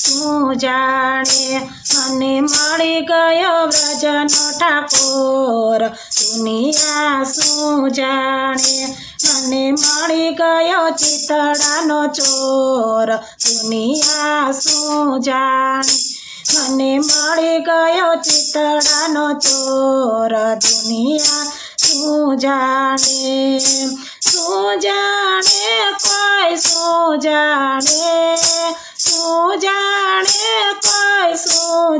શું જાણે મને મળી ગયો વ્રજનો ઠાકોર. દુનિયા શું જાણે મને મળી ગયો ચિતડાનો ચોર. દુનિયા શું જાણે મને મળી ગયો ચિતડાનો ચોર. દુનિયા શું જાણે શું જાણે કોઈ શું જાણે.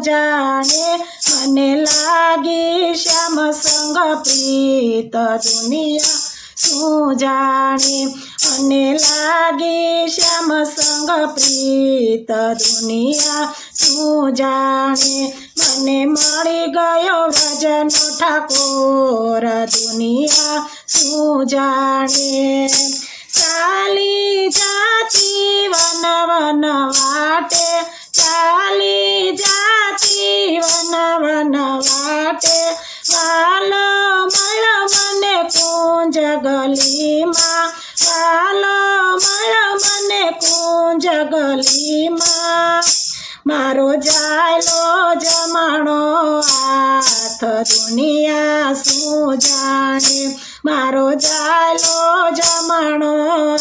જાણે મને લાગી શ્યામ સંગ પ્રીત દુનિયા. શું જાણે મને લાગી શ્યામ સંગ પ્રીત દુનિયા. શું જાણે મને મળી ગયો ભજનો ઠાકોર દુનિયા. શું જાણે ચાલી જાતી વન વન વાટે ચાલી જાતી વન વન વાટે વાલો મળ મને કુંજ ગલીમાં વાલો મળ મને કુંજ ગલીમાં મારો જાયલો જમાણો હાથ દુનિયા શું જાણે? મારો જાલો જમાણો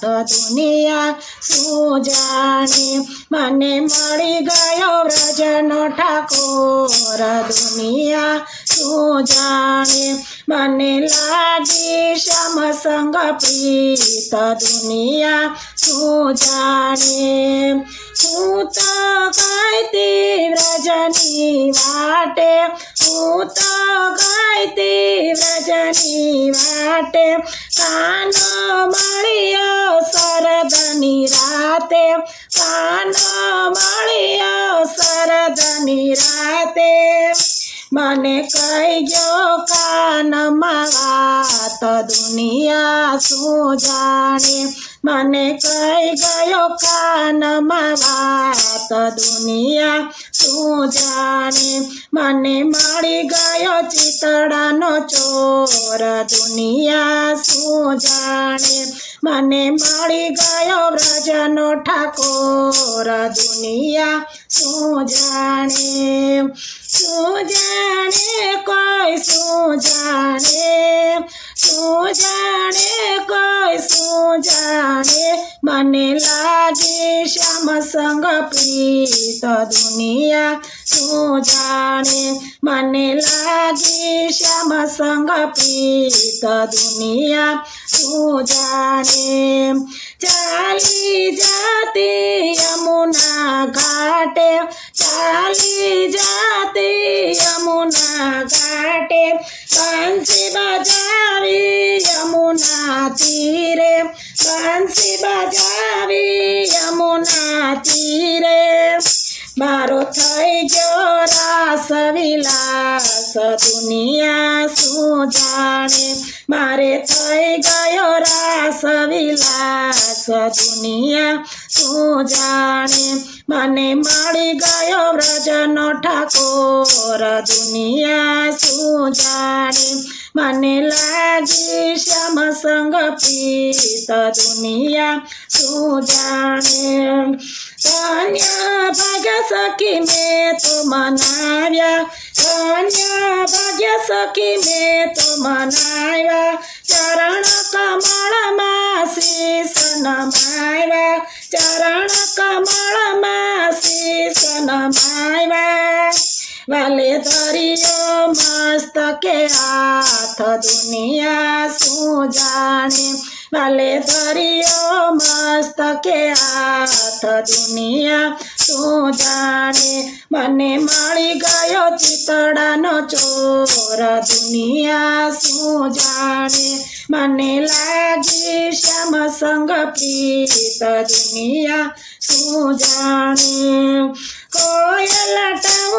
તો દુનિયા શું જાણે? મને મળી ગયો વ્રજનો ઠાકોર. દુનિયા શું જાણે? મને લાગી શ્યામ સંગ પ્રીત દુનિયા શું જાણે. હું તો ગાયતી વ્રજની વાટે. હું તો ગાયતી વ્રજની વાટે. કાનો મળ્યો શરદની રાતે. કાનો મળ્યો શરદની રાતે. મને કહી ગયો કાનમાં વાત દુનિયા શું જાણે? મને કહી ગયો કાનમાં વાત દુનિયા શું જાણે? મને મળી ગયો ચિતડાનો ચોર, દુનિયા શું જાણે? મને મળી ગયો વ્રજનો ઠાકોર, દુનિયા શું જાણે? શું જાણે? કોઈ શું જાણે? શું જાણે? કોઈ શું જાણે? મને લાગે શ્યામ સંગ પ્રીત દુનિયા તું જાણે. મને લાગે શ્યામ સંગ પ્રીત દુનિયા તું જાણે. ચાલી જાતે યમુના ઘાટે, ચાલી જાતે યમુના ઘાટે. બંસી બજાવી યમુના તીરે બંસી બજાવી યમુના તીરે મારો થઈ ગયો રાસ વિલાસ દુનિયા શું જાણે મારે થઈ ગયો રાસ વિલાસ દુનિયા શું જાણે મને મળી ગયો વ્રજનો ઠાકોર દુનિયા શું જાણે મને લાગી શ્યામ સંગ પીત દુનિયા તું જાણે. કન્યા ભાગ્ય સખી મેં તો મનાવ્યા. કન્યા ભાગ્ય સખી મેં તો મનાવ્યા. ચરણ કમળમાં શીશ નમાવ્યા. ચરણ કમળમાં શીશ નમાવ્યા. વાલે ધરિયો મસ્તકે હાથ દુનિયા શું જાણે? વાલે ધરિયો મસ્તકે હાથ દુનિયા શું જાણે? મને મળી ગયો ચિતડાનો ચોર, દુનિયા શું જાણે? મને લાગી શ્યામ સંગ પ્રીત, દુનિયા શું જાણે? કોયલ ટહુકે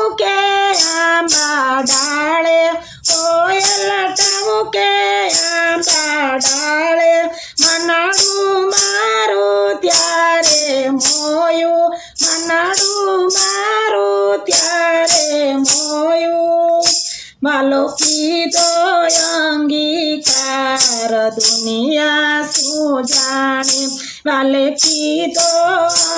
દુનિયા શું જાણે વાલે તો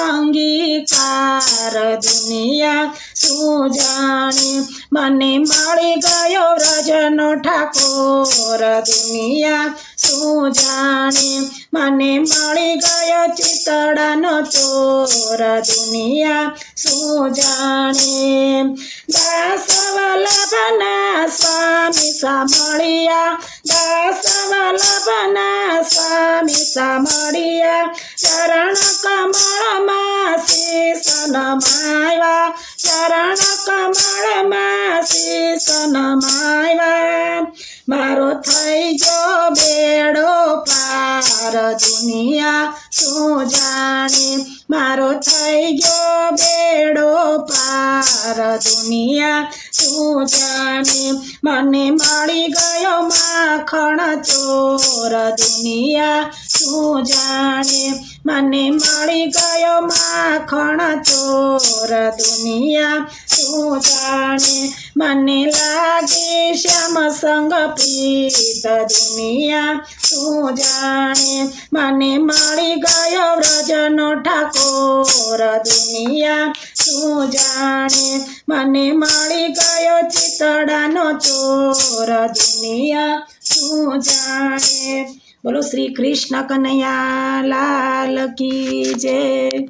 અંગીકાર દુનિયા શું જાણે મને મળી ગયો રજનો ઠાકોર દુનિયા શું જાણે? મને મળી ગયો ચિતડાનો ચોર દુનિયા શું જાણે? દાસ વલ્લભના સ્વામી સાંભળ્યા દાસ વલ્લભના સ્વામી સાંભળ્યા, ચરણ કમળમાં શીશ નમાવ્યા ચરણ કમળમાં શીશ નમાવ્યા મારો થઈ ગયો બેડો પાર, દુનિયા શું જાણે? મારો થઈ ગયો બેડો પાર, દુનિયા શું જાણે? મને મળી ગયો માખણ ચોર દુનિયા શું જાણે. મને મળી ગયો માખણ ચોર દુનિયા શું જાણે. મને લાગે શ્યામ સંગ પ્રીત દુનિયા શું જાણે. મને મળી ગયો વ્રજનો ઠાકોર દુનિયા શું જાણે. મને મળી ગયો ચિતડાનો ચોર દુનિયા શું જાણે? બોલો શ્રી કૃષ્ણ કનૈયા લાલ કી જય.